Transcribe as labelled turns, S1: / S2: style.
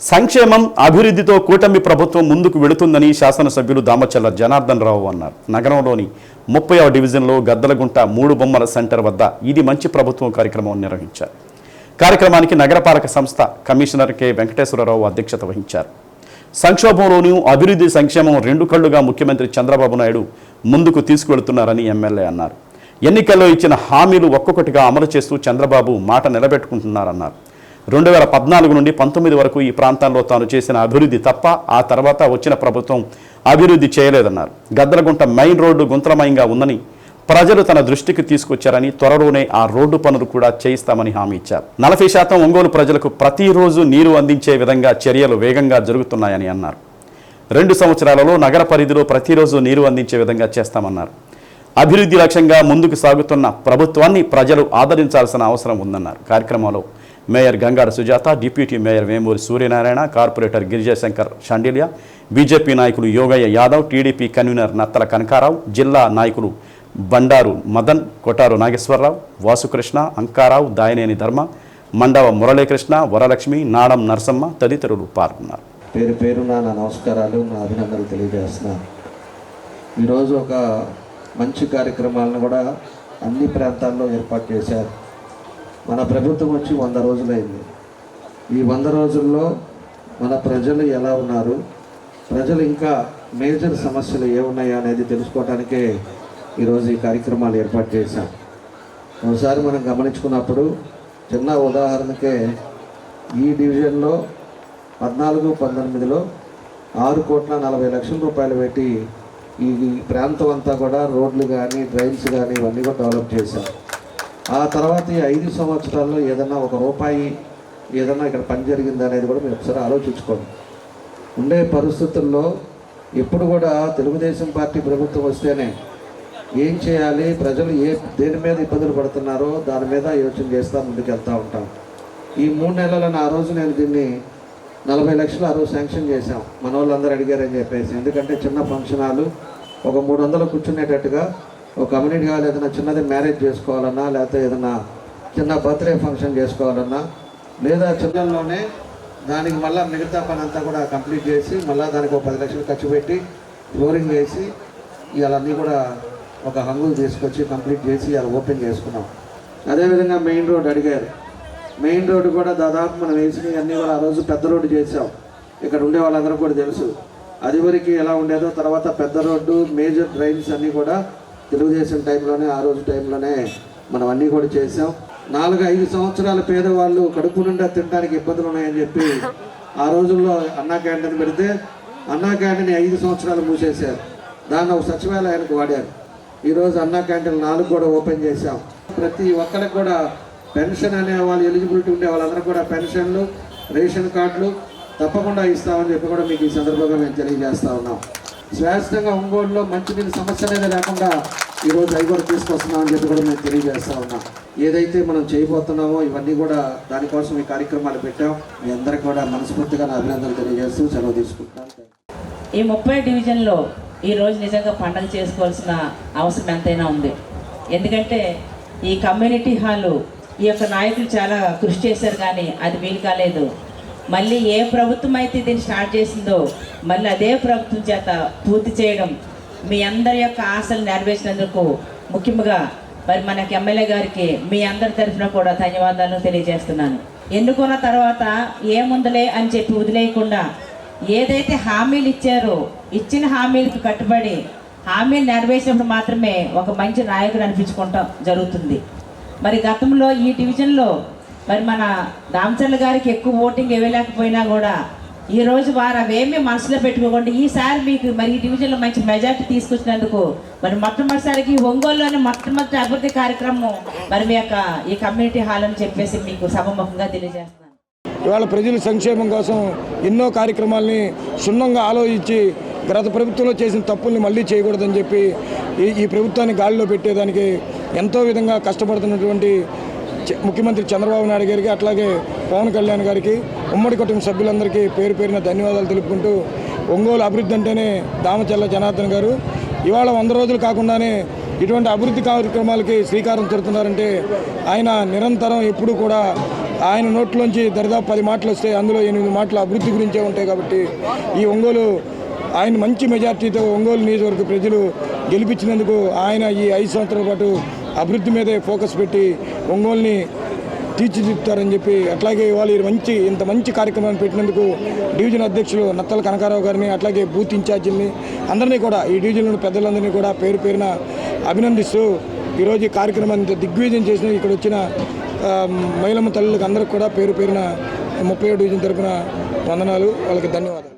S1: సంక్షేమం అభివృద్ధితో కూటమి ప్రభుత్వం ముందుకు వెళుతుందని శాసనసభ్యులు దామచల్ల జనార్దన్ రావు అన్నారు. నగరంలోని ముప్పైవ డివిజన్లో గద్దలగుంట మూడు బొమ్మల సెంటర్ వద్ద ఇది మంచి ప్రభుత్వం కార్యక్రమం నిర్వహించారు. కార్యక్రమానికి నగరపాలక సంస్థ కమిషనర్ కె. వెంకటేశ్వరరావు అధ్యక్షత వహించారు. సంక్షోభంలోనూ అభివృద్ధి సంక్షేమం రెండు కళ్ళుగా ముఖ్యమంత్రి చంద్రబాబు నాయుడు ముందుకు తీసుకువెళుతున్నారని ఎమ్మెల్యే అన్నారు. ఎన్నికల్లో ఇచ్చిన హామీలు ఒక్కొక్కటిగా అమలు చేస్తూ చంద్రబాబు మాట నిలబెట్టుకుంటున్నారన్నారు. రెండు వేల పద్నాలుగు నుండి పంతొమ్మిది వరకు ఈ ప్రాంతంలో తాను చేసిన అభివృద్ధి తప్ప ఆ తర్వాత వచ్చిన ప్రభుత్వం అభివృద్ధి చేయలేదన్నారు. గద్దలగుంట మెయిన్ రోడ్డు గుంతలమయంగా ఉందని ప్రజలు తన దృష్టికి తీసుకొచ్చారని త్వరలోనే ఆ రోడ్డు పనులు కూడా చేయిస్తామని హామీ ఇచ్చారు. నలభై శాతం ఒంగోలు ప్రజలకు ప్రతిరోజు నీరు అందించే విధంగా చర్యలు వేగంగా జరుగుతున్నాయని అన్నారు. రెండు సంవత్సరాలలో నగర పరిధిలో ప్రతిరోజు నీరు అందించే విధంగా చేస్తామన్నారు. అభివృద్ధి లక్ష్యంగా ముందుకు సాగుతున్న ప్రభుత్వాన్ని ప్రజలు ఆదరించాల్సిన అవసరం ఉందన్నారు. కార్యక్రమంలో mayor Gangada Sujatha deputy mayor Vemuri Suryanarayana corporator Girijashankar Shandilya BJP నాయకులు యోగయ్య యాదవ్ టీడీపీ కన్వీనర్ నత్తల కనకారావు జిల్లా నాయకులు బండారు మదన్ కొటారు నాగేశ్వరరావు వాసుకృష్ణ అంకారావు దాయనేని ధర్మ మండవ మురళీకృష్ణ వరలక్ష్మి నాడం నరసమ్మ తదితరులు పాల్గొన్నారు.
S2: పేరు పేరు నా నమస్కారాలు నా అభినందనలు తెలియజేస్తున్నాను. ఈరోజు ఒక మంచి కార్యక్రమాలను కూడా అన్ని ప్రాంతాల్లో ఏర్పాటు చేశారు. మన ప్రభుత్వం వచ్చి వంద రోజులైంది. ఈ వంద రోజుల్లో మన ప్రజలు ఎలా ఉన్నారు? ప్రజలు ఇంకా మేజర్ సమస్యలు ఏమున్నాయి అనేది తెలుసుకోవటానికే ఈరోజు ఈ కార్యక్రమాలు ఏర్పాటు చేశాం. ఒకసారి మనం గమనించుకున్నప్పుడు చిన్న ఉదాహరణకే ఈ డివిజన్లో పద్నాలుగు పంతొమ్మిదిలో ఆరు కోట్ల నలభై లక్షల రూపాయలు పెట్టి ఈ ఈ ప్రాంతం అంతా కూడా రోడ్లు కానీ డ్రైన్స్ కానీ ఇవన్నీ కూడా డెవలప్ చేశాం. ఆ తర్వాత ఈ ఐదు సంవత్సరాల్లో ఏదైనా ఒక రూపాయి ఏదైనా ఇక్కడ పని జరిగింది అనేది కూడా మీరు ఒకసారి ఆలోచించుకోండి. ఉండే పరిస్థితుల్లో ఎప్పుడు కూడా తెలుగుదేశం పార్టీ ప్రభుత్వం వస్తేనే ఏం చేయాలి ప్రజలు ఏ దేని మీద ఇబ్బందులు పడుతున్నారో దాని మీద యోచన చేస్తా ముందుకు వెళ్తూ ఉంటాం. ఈ మూడు నెలలను ఆ రోజు నేను దీన్ని నలభై లక్షలు ఆ రోజు శాంక్షన్ చేశాం. మన వాళ్ళందరూ అడిగారని చెప్పేసి. ఎందుకంటే చిన్న ఫంక్షన్ హాలు ఒక మూడు వందలు కూర్చునేటట్టుగా ఒక కమ్యూనిటీ హాల్ ఏదైనా చిన్నది మ్యారేజ్ చేసుకోవాలన్నా లేకపోతే ఏదైనా చిన్న బర్త్డే ఫంక్షన్ చేసుకోవాలన్నా లేదా చిన్నలోనే దానికి మళ్ళీ మిగతా పని అంతా కూడా కంప్లీట్ చేసి మళ్ళీ దానికి ఒక పది లక్షలు ఖర్చు పెట్టి ఫ్లోరింగ్ వేసి ఇవన్నీ కూడా ఒక హంగులు తీసుకొచ్చి కంప్లీట్ చేసి అలా ఓపెన్ చేసుకున్నాం. అదేవిధంగా మెయిన్ రోడ్ అడిగారు. మెయిన్ రోడ్డు కూడా దాదాపు మనం వేసిన అన్నీ కూడా ఆ రోజు పెద్ద రోడ్డు చేసాం ఇక్కడ ఉండే వాళ్ళందరూ కూడా తెలుసు. అది వరకు ఎలా ఉండేదో తర్వాత పెద్ద రోడ్డు మేజర్ డ్రైన్స్ అన్నీ కూడా తెలుగుదేశం టైంలోనే ఆ రోజు టైంలోనే మనం అన్నీ కూడా చేసాం నాలుగు ఐదు సంవత్సరాల పేదవాళ్ళు కడుపు నిండా తినడానికి ఇబ్బందులు ఉన్నాయని చెప్పి ఆ రోజుల్లో అన్నా క్యాంటీన్ పెడితే అన్నా క్యాంటీన్ ఐదు సంవత్సరాలు మూసేశారు. దాన్ని ఒక సచివాలయానికి వాడారు. ఈరోజు అన్నా క్యాంటీన్ నాలుగు కూడా ఓపెన్ చేశాం. ప్రతి ఒక్కరికి కూడా పెన్షన్ అనే వాళ్ళు ఎలిజిబిలిటీ ఉండే వాళ్ళందరూ కూడా పెన్షన్లు రేషన్ కార్డులు తప్పకుండా ఇస్తామని చెప్పి కూడా మీకు ఈ సందర్భంగా మేము తెలియజేస్తా ఉన్నాం. శ్రేష్టంగా ఒంగోలులో మంచినీళ్ళ సమస్య అనేది లేకుండా ఈరోజు అవి కూడా తీసుకొస్తున్నామని చెప్పి కూడా మేము తెలియజేస్తా ఉన్నాం. ఏదైతే మనం చేయబోతున్నామో ఇవన్నీ కూడా దానికోసం ఈ కార్యక్రమాలు పెట్టాం. మీ అందరికి కూడా మనస్ఫూర్తిగా నా అభినందనలు తెలియజేస్తూ సెలవు తీసుకుంటున్నాం
S3: ఈ ముప్పై డివిజన్లో ఈ రోజు నిజంగా పండగ చేసుకోవాల్సిన అవసరం ఎంతైనా ఉంది. ఎందుకంటే ఈ కమ్యూనిటీ హాలు ఈ యొక్క నాయకులు చాలా కృషి చేశారు కానీ అది వీలు కాలేదు. మళ్ళీ ఏ ప్రభుత్వం అయితే దీన్ని స్టార్ట్ చేసిందో మళ్ళీ అదే ప్రభుత్వం చేత పూర్తి చేయడం మీ అందరి యొక్క ఆశలు నెరవేర్చినందుకు ముఖ్యంగా మరి మనకి ఎమ్మెల్యే గారికి మీ అందరి తరఫున కూడా ధన్యవాదాలు తెలియజేస్తున్నాను. ఎన్నుకున్న తర్వాత ఏముందలే అని చెప్పి వదిలేయకుండా ఏదైతే హామీలు ఇచ్చారో ఇచ్చిన హామీలకు కట్టుబడి హామీలు నెరవేర్చినప్పుడు మాత్రమే ఒక మంచి నాయకుడు అనిపించుకుంటాం జరుగుతుంది. మరి గతంలో ఈ డివిజన్లో మరి మన రామచంద్ర గారికి ఎక్కువ ఓటింగ్ ఇవ్వలేకపోయినా కూడా ఈ రోజు వారు అవేమీ మనసులో పెట్టుకోకుండా ఈసారి మీకు మరి ఈ డివిజన్లో మంచి మెజార్టీ తీసుకొచ్చినందుకు మరి మొట్టమొదటిసారికి ఒంగోలులోని మొట్టమొదటి అభివృద్ధి కార్యక్రమం మరి మీ యొక్క ఈ కమ్యూనిటీ హాల్ అని చెప్పేసి మీకు సభముఖంగా తెలియజేస్తున్నాను.
S4: ఇవాళ ప్రజల సంక్షేమం కోసం ఎన్నో కార్యక్రమాల్ని క్షుణ్ణంగా ఆలోచించి గత ప్రభుత్వంలో చేసిన తప్పుల్ని మళ్ళీ చేయకూడదని చెప్పి ఈ ఈ ప్రభుత్వాన్ని గాలిలో పెట్టేదానికి ఎంతో విధంగా కష్టపడుతున్నటువంటి ముఖ్యమంత్రి చంద్రబాబు నాయుడు గారికి అట్లాగే పవన్ కళ్యాణ్ గారికి ఉమ్మడి కుటుంబ సభ్యులందరికీ పేరు పేరున ధన్యవాదాలు తెలుపుకుంటూ ఒంగోలు అభివృద్ధి అంటేనే దామచల్ల జనార్దన్ గారు. ఇవాళ వంద రోజులు కాకుండానే ఇటువంటి అభివృద్ధి కార్యక్రమాలకి శ్రీకారం చుడుతున్నారంటే ఆయన నిరంతరం ఎప్పుడూ కూడా ఆయన నోట్లోంచి దరిదాపు పది మాటలు వస్తే అందులో ఎనిమిది మాటలు అభివృద్ధి గురించే ఉంటాయి కాబట్టి ఈ ఒంగోలు ఆయన మంచి మెజార్టీతో ఒంగోలు నియోజకవర్గ ప్రజలు గెలిపించినందుకు ఆయన ఈ ఐదు సంవత్సరాల పాటు అభివృద్ధి మీదే ఫోకస్ పెట్టి ఒంగోలుని తీర్చిదిద్దుతారని చెప్పి అట్లాగే ఇవాళ ఈ మంచి ఇంత మంచి కార్యక్రమాన్ని పెట్టినందుకు డివిజన్ అధ్యక్షులు నత్తల కనకారావు గారిని అట్లాగే బూత్ ఇన్ఛార్జీలని అందరినీ కూడా ఈ డివిజన్లోని పెద్దలందరినీ కూడా పేరు పేరున అభినందిస్తూ ఈరోజు ఈ కార్యక్రమాన్ని దిగ్విజయం చేసిన ఇక్కడ వచ్చిన మహిళమ్మ తల్లులకు అందరికి కూడా పేరు పేరున ముప్పై డివిజన్ తరపున వందనాలు. వాళ్ళకి ధన్యవాదాలు.